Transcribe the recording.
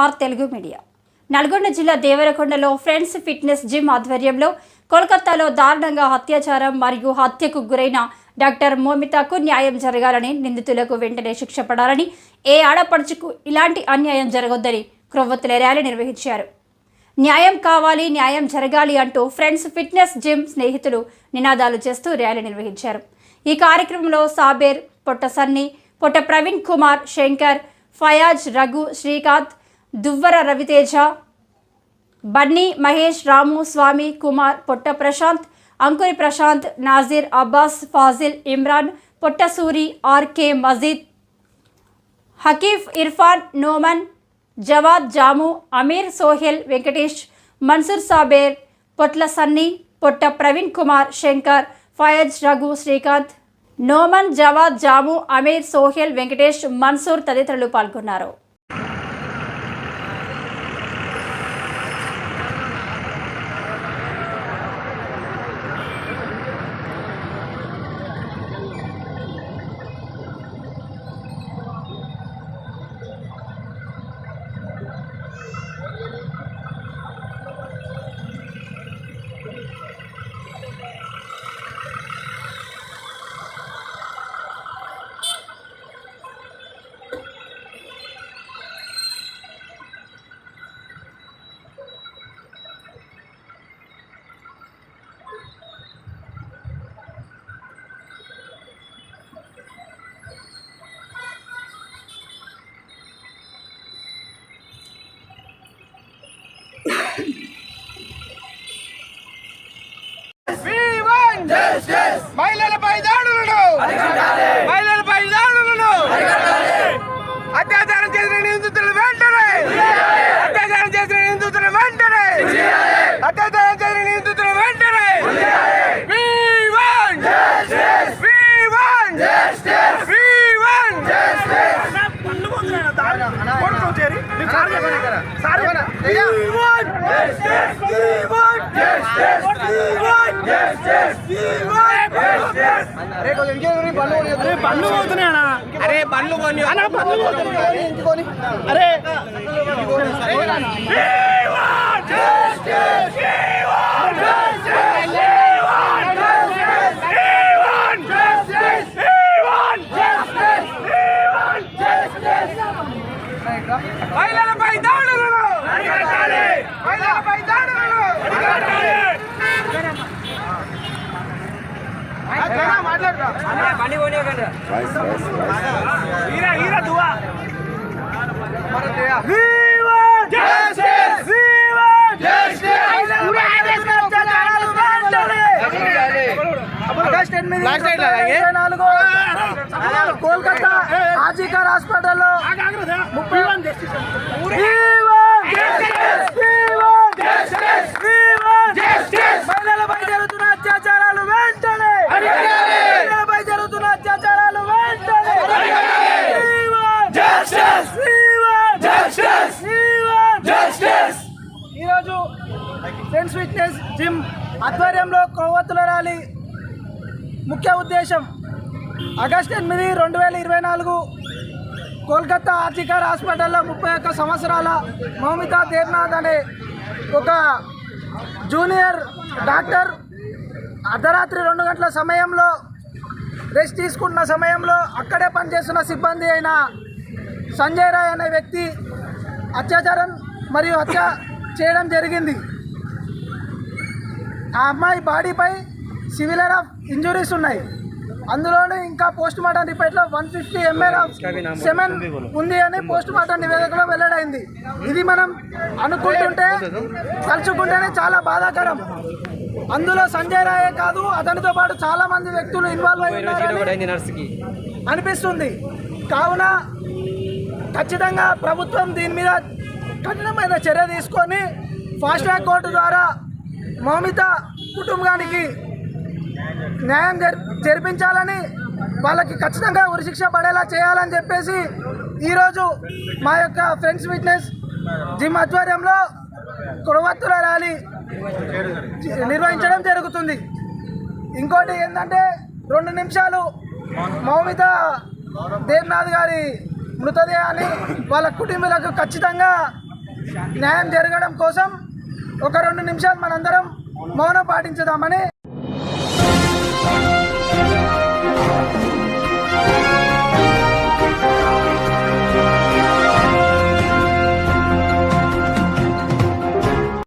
Are Telugu media. Nalgonda జిల్లా దేవరకొండలో friends fitness gym ఆధ్వర్యంలో కోల్కతాలో దారుణంగా అత్యాచారం మరియు హత్యకు గురైన డాక్టర్ మోమితాకు న్యాయం జరగాలని నిందితులకు వెంటనే శిక్ష పడాలని ఏ ఆడపడుచుకు ఇలాంటి అన్యాయం జరగొద్దని క్రొవ్వొత్తుల ర్యాలీ నిర్వహించారు. న్యాయం కావాలి న్యాయం జరగాలి అంటూ ఫ్రెండ్స్ ఫిట్నెస్ జిమ్ స్నేహితులు నినాదాలు చేస్తూ ర్యాలీ నిర్వహించారు. ఈ కార్యక్రమంలో సాబేర్ పొట్ట సన్ని పొట్ట ప్రవీణ్ కుమార్ శంకర్ ఫయాజ్ రఘు శ్రీకాంత్ దువ్వర రవితేజ బన్నీ మహేష్ రాము స్వామి కుమార్ పొట్ట ప్రశాంత్ అంకురి ప్రశాంత్ నాజీర్ అబ్బాస్ ఫాజిల్ ఇమ్రాన్ పొట్టసూరి ఆర్కే మజీద్ హకీఫ్ ఇర్ఫాన్ నోమన్ జవాద్ జాము అమీర్ సోహెల్ వెంకటేష్ మన్సూర్ సాబేర్ పొట్ల సన్నీ పొట్ట ప్రవీణ్ కుమార్ శంకర్ ఫయజ్ రఘు శ్రీకాంత్ నోమన్ జవాద్ జాము అమీర్ సోహెల్ వెంకటేష్ మన్సూర్ తదితరులు పాల్గొన్నారు. మహిళలపై దాడులను. మహిళలపై దాడులను. అత్యాచారం చేసిన నిందితులు వెంటనే. అత్యాచారం చేసిన నిందితులు వెంటనే. అత్యాచారం చేసిన నిందితులు వెంటనే. సార్ చెప్పనా? బండ్లు పోతున్నాయనా అరే బండ్లు కొని అన్న బండ్లు పోతున్నాయి అరే మహిళలపై దాడులను కోల్కతా ఆర్జికర్ హాస్పిటల్లో ముప్పై మహిళలపై జరుగుతున్న అత్యాచారాలు వెంటనే మహిళలపై జరుగుతున్న అత్యాచారాలు వెంటనే ఈరోజు ఫ్రెండ్స్ ఫిట్నెస్ జిమ్ ఆధ్వర్యంలో కొవ్వొత్తుల ర్యాలీ ముఖ్య ఉద్దేశం ఆగస్టు ఎనిమిది రెండు వేల ఇరవై నాలుగు కోల్కతా ఆర్జికర్ హాస్పిటల్లో ముప్పై ఒక్క సంవత్సరాల మౌమితా దేవ్నాథ్ అనే ఒక జూనియర్ డాక్టర్ అర్ధరాత్రి రెండు గంటల సమయంలో రెస్ట్ తీసుకుంటున్న సమయంలో అక్కడే పనిచేస్తున్న సిబ్బంది అయిన సంజయ్ రాయ్ అనే వ్యక్తి అత్యాచారం మరియు హత్య చేయడం జరిగింది. ఆ అమ్మాయి బాడీపై సివిలర్ ఆఫ్ ఇంజురీస్ ఉన్నాయి. అందులోనే ఇంకా పోస్ట్ మార్టం రిపోర్ట్లో one fifty ML of semen ఉంది అని పోస్ట్ మార్టం నివేదికలో వెల్లడైంది. ఇది మనం అనుకుంటుంటే తలుచుకుంటేనే చాలా బాధాకరం. అందులో సంజయ్ రాయే కాదు అతనితో పాటు చాలా మంది వ్యక్తులు ఇన్వాల్వ్ అయి ఉన్నారని అనిపిస్తుంది. కావున ఖచ్చితంగా ప్రభుత్వం దీని మీద కఠినమైన చర్య తీసుకొని ఫాస్ట్ ట్రాక్ కోర్టు ద్వారా మౌమిత కుటుంబానికి న్యాయం జరి జరిపించాలని వాళ్ళకి ఖచ్చితంగా ఉరిశిక్ష పడేలా చేయాలని చెప్పేసి ఈరోజు మా యొక్క ఫ్రెండ్స్ ఫిట్నెస్ జిమ్ ఆధ్వర్యంలో కురవత్తుల ర్యాలీ నిర్వహించడం జరుగుతుంది. ఇంకోటి ఏంటంటే రెండు నిమిషాలు మౌమిత దేవ్నాథ్ గారి మృతదేహాన్ని వాళ్ళ కుటుంబీలకు ఖచ్చితంగా న్యాయం జరగడం కోసం ఒక రెండు నిమిషాలు మనందరం మౌనం పాటించుదామని